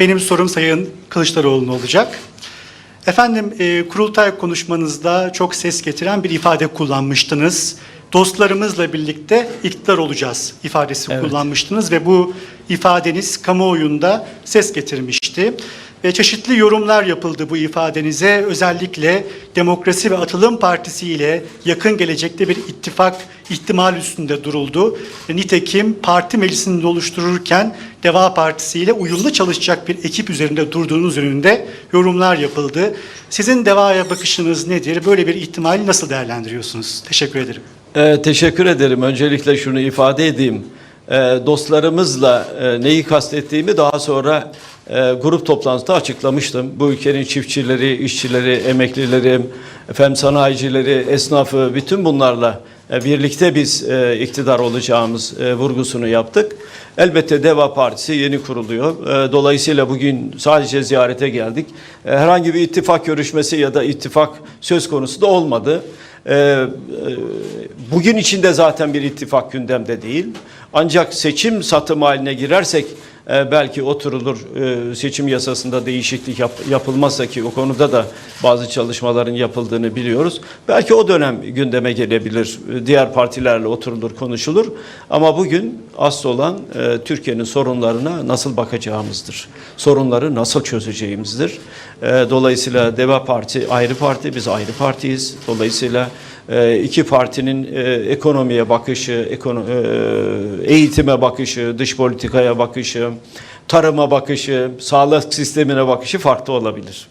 Benim sorum Sayın Kılıçdaroğlu'na olacak. Efendim e, kurultay konuşmanızda çok ses getiren bir ifade kullanmıştınız. Dostlarımızla birlikte iktidar olacağız ifadesi Evet. kullanmıştınız ve bu ifadeniz kamuoyunda ses getirmişti. Ve çeşitli yorumlar yapıldı bu ifadenize. Özellikle Demokrasi ve Atılım Partisi ile yakın gelecekte bir ittifak ihtimal üstünde duruldu. Nitekim parti meclisini oluştururken Deva Partisi ile uyumlu çalışacak bir ekip üzerinde durduğunuz yönünde yorumlar yapıldı. Sizin Deva'ya bakışınız nedir? Böyle bir ihtimali nasıl değerlendiriyorsunuz? Teşekkür ederim. Ee, teşekkür ederim. Öncelikle şunu ifade edeyim. Ee, dostlarımızla e, neyi kastettiğimi daha sonra e, grup toplantısında açıklamıştım. Bu ülkenin çiftçileri, işçileri, emeklileri, efendim sanayicileri, esnafı bütün bunlarla e, birlikte biz e, iktidar olacağımız vurgusunu yaptık. Elbette Deva Partisi yeni kuruluyor. Dolayısıyla bugün sadece ziyarete geldik. Herhangi bir ittifak görüşmesi ya da ittifak söz konusu da olmadı. Bugün içinde zaten bir ittifak gündemde değil. Ancak seçim satım haline girersek e, belki oturulur e, seçim yasasında değişiklik yap- yapılmazsa ki o konuda da bazı çalışmaların yapıldığını biliyoruz. Belki o dönem gündeme gelebilir. E, Diğer partilerle oturulur, konuşulur. Ama bugün asıl olan e, Türkiye'nin sorunlarına nasıl bakacağımızdır. Sorunları nasıl çözeceğimizdir. E, Dolayısıyla Deva Parti ayrı parti, biz ayrı partiyiz. Dolayısıyla iki partinin e, ekonomiye bakışı, e, eğitime bakışı, dış politikaya bakışı, tarıma bakışı, sağlık sistemine bakışı farklı olabilir.